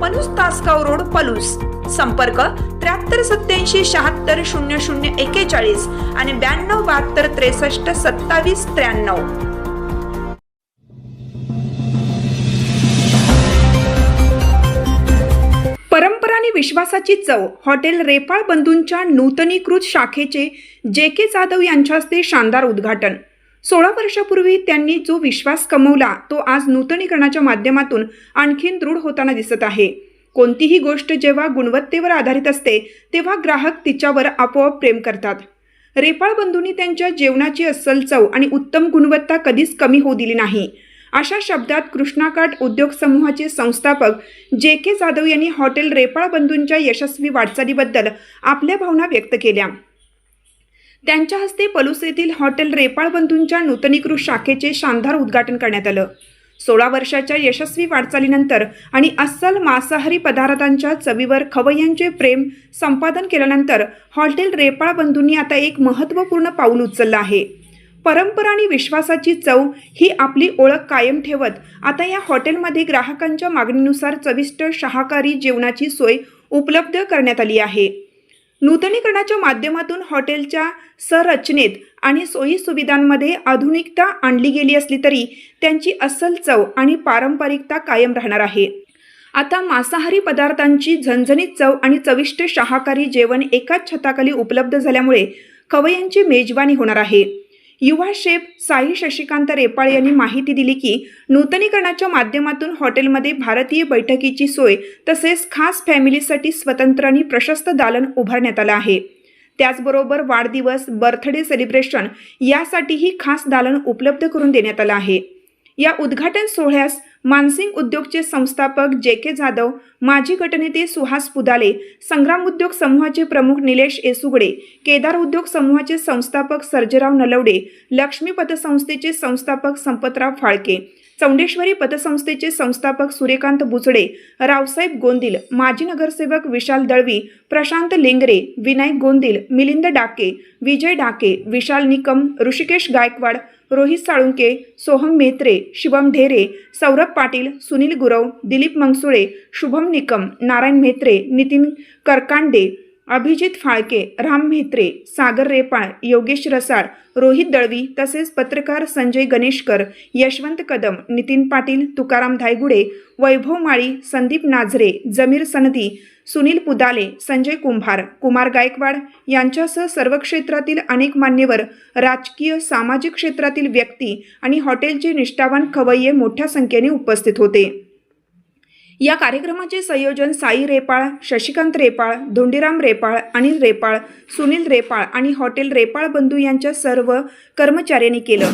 Palus Tasgaon road Palus. संपर्क त्र्याहत्तर सत्याऐंशी शहात्तर शून्य शून्य एकेचाळीस आणि ब्याण्णव बहात्तर त्रेसष्ट सत्तावीस त्र्याण्णव. परंपरा आणि विश्वासाची चव हॉटेल रेपाळ बंधूंच्या नूतनीकृत शाखेचे जे के जाधव यांच्या हस्ते शानदार उद्घाटन. सोळा वर्षापूर्वी त्यांनी जो विश्वास कमवला तो आज नूतनीकरणाच्या माध्यमातून आणखीन दृढ होताना दिसत आहे. कोणतीही गोष्ट जेव्हा गुणवत्तेवर आधारित असते तेव्हा ग्राहक तिच्यावर आपोआप प्रेम करतात. रेपाळ बंधूंनी त्यांच्या जेवणाची अस्सल चव आणि उत्तम गुणवत्ता कधीच कमी होऊ दिली नाही. अशा शब्दात कृष्णाकाठ उद्योग समूहाचे संस्थापक जे के जाधव यांनी हॉटेल रेपाळ बंधूंच्या यशस्वी वाटचालीबद्दल आपल्या भावना व्यक्त केल्या. त्यांच्या हस्ते पलूस येथील हॉटेल रेपाळ बंधूंच्या नूतनीकृत शाखेचे शानदार उद्घाटन करण्यात आलं. सोळा वर्षाच्या यशस्वी वाटचालीनंतर आणि अस्सल मांसाहारी पदार्थांच्या चवीवर खवय्यांचे प्रेम संपादन केल्यानंतर हॉटेल रेपाळ बंधूंनी आता एक महत्त्वपूर्ण पाऊल उचललं आहे. परंपरा आणि विश्वासाची चव ही आपली ओळख कायम ठेवत आता या हॉटेलमध्ये ग्राहकांच्या मागणीनुसार चविष्ट शाकाहारी जेवणाची सोय उपलब्ध करण्यात आली आहे. नूतनीकरणाच्या माध्यमातून हॉटेलच्या संरचनेत आणि सोयीसुविधांमध्ये आधुनिकता आणली गेली असली तरी त्यांची अस्सल चव आणि पारंपरिकता कायम राहणार आहे. आता मांसाहारी पदार्थांची झणझणीत चव आणि चविष्ट शाकाहारी जेवण एकाच छताखाली उपलब्ध झाल्यामुळे खवय्यांची मेजवानी होणार आहे. युवा शेफ साई शशिकांत रेपाळ यांनी माहिती दिली की नूतनीकरणाच्या माध्यमातून हॉटेलमध्ये भारतीय बैठकीची सोय तसेच खास फॅमिलीसाठी स्वतंत्र आणि प्रशस्त दालन उभारण्यात आलं आहे. त्याचबरोबर वाढदिवस बर्थडे सेलिब्रेशन यासाठीही खास दालन उपलब्ध करून देण्यात आलं आहे. या उद्घाटन सोहळ्यास मानसिंग उद्योगचे संस्थापक जे के जाधव माजी गटनेते सुहास पुदाले संग्राम उद्योग समूहाचे प्रमुख निलेश एसुगडे केदार उद्योग समूहाचे संस्थापक सर्जेराव नलवडे लक्ष्मी पतसंस्थेचे संस्थापक संपतराव फाळके चौंडेश्वरी पतसंस्थेचे संस्थापक सूर्यकांत बुचडे रावसाहेब गोंदिल माजी नगरसेवक विशाल दळवी प्रशांत लेंगरे विनायक गोंदिल मिलिंद डाके विजय डाके विशाल निकम ऋषिकेश गायकवाड रोहित साळुंके सोहम मेहत्रे शिवम ढेरे सौरभ पाटील सुनील गुरव दिलीप मंगसुळे शुभम निकम नारायण म्हेत्रे नितीन करकांडे अभिजित फाळके राम म्हेत्रे सागर रेपाळ योगेश रसाळ रोहित दळवी तसेच पत्रकार संजय गणेशकर यशवंत कदम नितीन पाटील तुकाराम धायगुडे वैभव माळी संदीप नाझरे जमीर सनदी सुनील पुदाले संजय कुंभार कुमार गायकवाड यांच्यासह सर्व क्षेत्रातील अनेक मान्यवर राजकीय सामाजिक क्षेत्रातील व्यक्ती आणि हॉटेलचे निष्ठावान खवय्ये मोठ्या संख्येने उपस्थित होते. या कार्यक्रमाचे संयोजन साई रेपाळ शशिकांत रेपाळ धोंडीराम रेपाळ अनिल रेपाळ सुनील रेपाळ आणि हॉटेल रेपाळ बंधू यांच्या सर्व कर्मचाऱ्यांनी केलं.